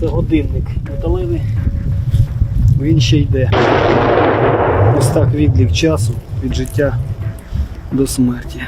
це годинник металевий. Він ще йде. Ось так відлік часу від життя до смерті.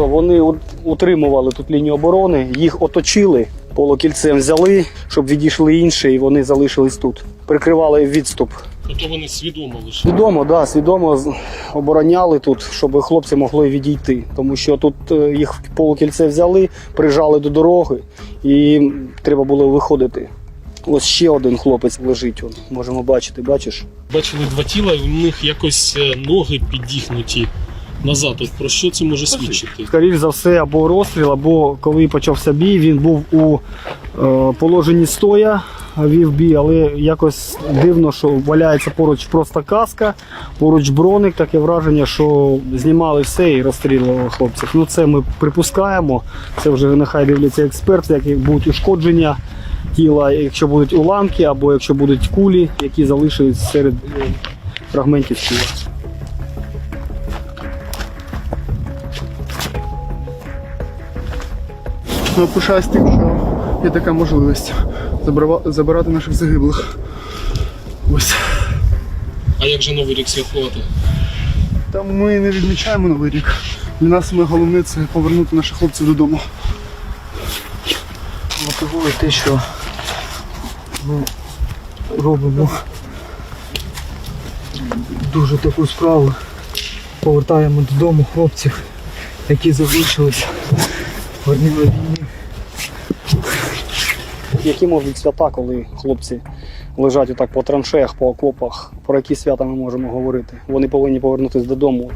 Вони от- утримували тут лінію оборони, їх оточили, полукільцем взяли, щоб відійшли інші, і вони залишились тут. Прикривали відступ. Тобто вони свідомо лише. Свідомо, да, свідомо обороняли тут, щоб хлопці могли відійти. Тому що тут е, їх полукільце взяли, прижали до дороги, і треба було виходити. Ось ще один хлопець лежить. Он, можемо бачити, бачиш? Бачили два тіла, і у них якось е, ноги підігнуті назад. От про що це може свідчити? Скоріше за все, або розстріл, або коли почався бій, він був у е, положенні стоя, вів бій, але якось дивно, що валяється поруч просто каска, поруч броник, таке враження, що знімали все і розстрілювали хлопців. Ну це ми припускаємо. Це вже нехай дивляться експерти, які будуть ушкодження тіла, якщо будуть уламки, або якщо будуть кулі, які залишились серед е, фрагментів тіла. Ну, пишаюсь тим, що є така можливість забирати наших загиблих. Ось. А як же новий рік святкувати? Там ми не відмічаємо новий рік. Для нас саме головне це повернути наших хлопців додому. мотивує те, що ми робимо дуже таку справу. Повертаємо додому хлопців, які залишились в одній на. Які можуть свята, коли хлопці лежать отак по траншеях, по окопах, про які свята ми можемо говорити? Вони повинні повернутися додому.